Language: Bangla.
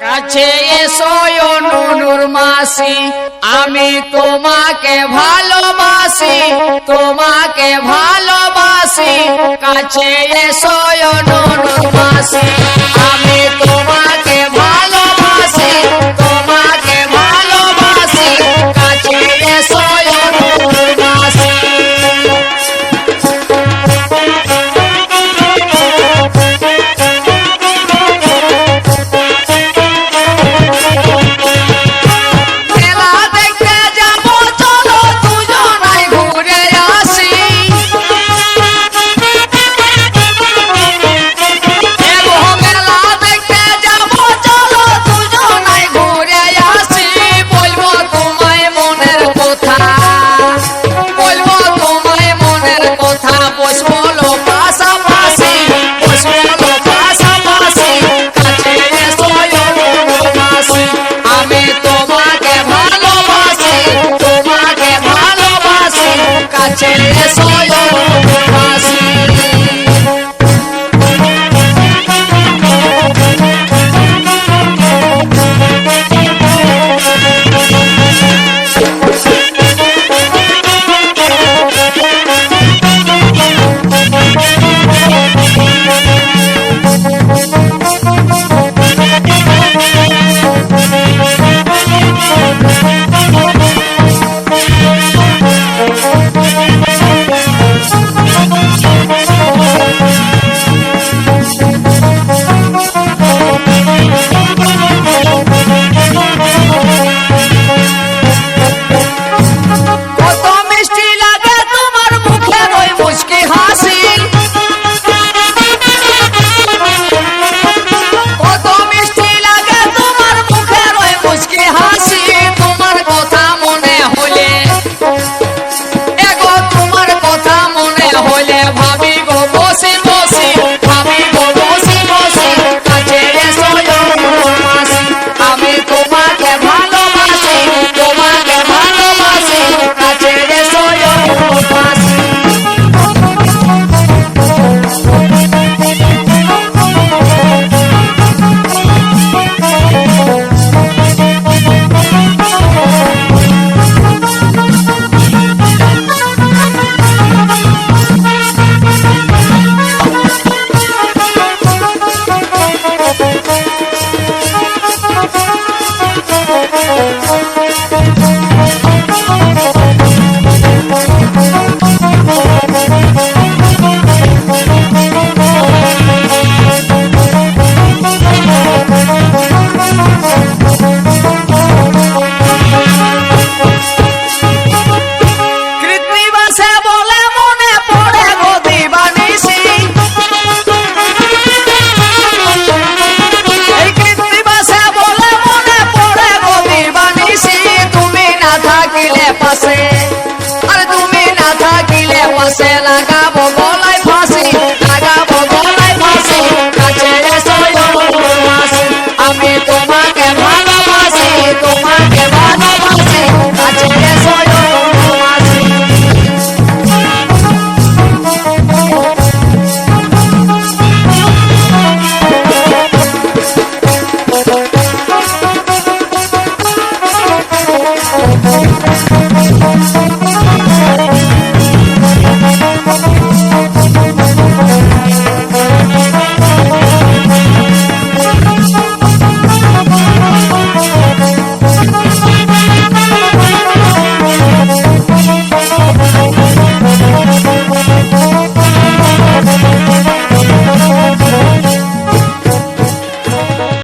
কাছে এসো নুনুর মাসি, আমি তোমাকে ভালোবাসি তোমাকে ভালোবাসি। কাছে এসো নুনুর মাসি, আমি তোমাকে ভালো vou é levar থাকিলে পাশে আর তুমি না থাকিলে পাশে লাগাবো